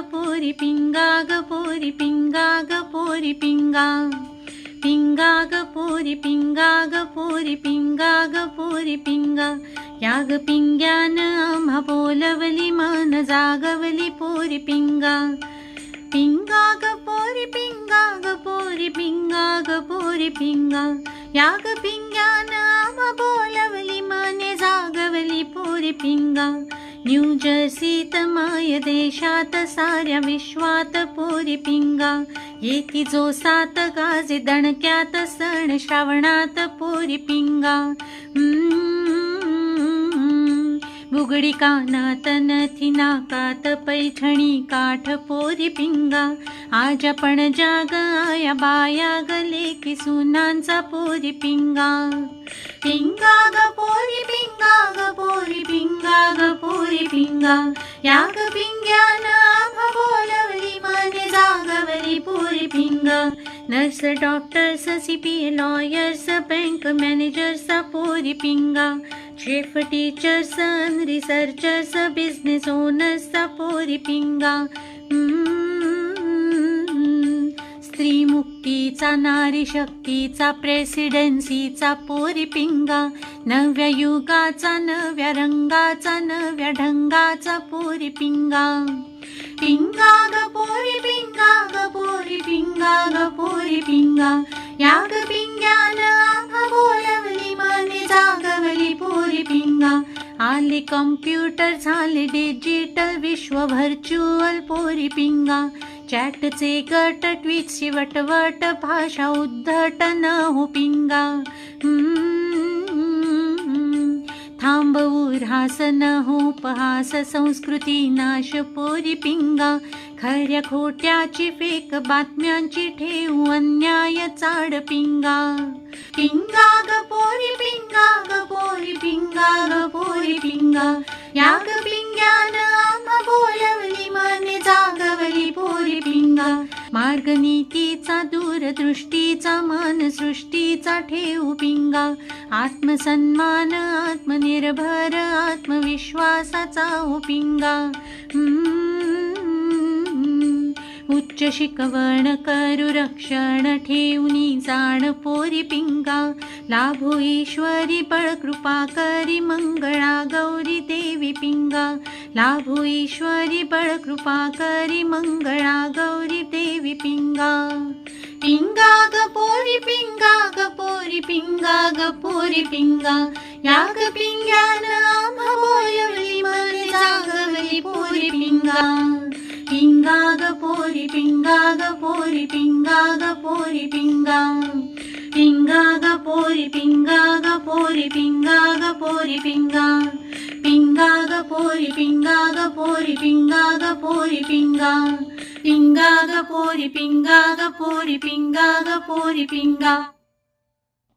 पूरि पिङ्ग पिङ्ग पिङ्ग पिङ्ग पिङ्ग पिङ्ग पूरि पिङ्ग पिङ्गलवलि मन सागवलि पूरि पिङ्गा पिङ्गा पोरि पिङ्गिङ्गलवलि मन सागवलि पूरि पिङ्गा न्यूजर्सीत माय देशात साऱ्या विश्वात पोरी पिंगा. येती जो सात गाजे दणक्यात सण श्रावणात पोरी पिंगा. हम्म. बुगडी कानात नथी नाकात पैठणी काठ पोरी पिंगा. आज आपण जाग आया बाया गले की सुनांचा पोरी पिंगा. पिंगा ग पोरी पिंगा ग पोरी पिंगा ग पोरी पिंगा. या ग पिंग्यान आम्हा बोलवली माने जागवली पोरी पिंगा. Nurse doctors C P lawyers bank managers पोरी पिंगा. Chef teachers researchers business owners पोरी पिंगा स्त्री मुक्तीचा नारी शक्तीचा प्रेसिडेन्सीचा पोरी पिंगा नव्या युगाचा नव्या रंगाचा नव्या ढंगाचा पोरी पिंगा पिंगा ग पोरी पिंगा ग पोरी पिंगा ग पोरी पिंगा आले कम्प्युटर झाले डिजिटल विश्व व्हर्च्युअल पोरी पिंगा. चॅटचे गट ट्विटची वटवट भाषा उद्धट न हो पिंगा. थांबवू ऱ्हास न हो पहास संस्कृती नाश पोरी पिंगा. खऱ्या खोट्याची फेक बातम्यांची ठेवू अन्याय चाड पिंगा. पिंगा ग पोरी पिंगा ग पोरी पिंगा ग पोरी पिंगा या ग पिंग्यान आम्हा बोलवली माने जागवली पोरी पिंगा मार्गनीतीचा दूरदृष्टीचा मान सृष्टीचा ठेवू पिंगा आत्मसन्मान आत्मनिर्भर आत्मविश्वासाचा हो पिंगा उच्च शिकवण करू रक्षण ठेवणी जाण पोरी पिंगा. लाभो ईश्वरी बळ कृपा करी मंगळा गौरी देवी पिंगा. लाभो ईश्वरी बळ कृपा करी मंगळा गौरी देवी पिंगा. पिंगा ग पोरी पिंगा ग पोरी पिंगा ग पोरी पिंगा. या ग पिंग्यान आम्हा बोलवली मन जागवली पोरी पिंगा. पिंगा ग पोरी पिंगा ग पोरी पिंगा ग पोरी पिंगा पिंगा ग पोरी पिंगा ग पोरी पिंगा ग पोरी पिंगा पिंगा ग पोरी पिंगा ग पोरी पिंगा ग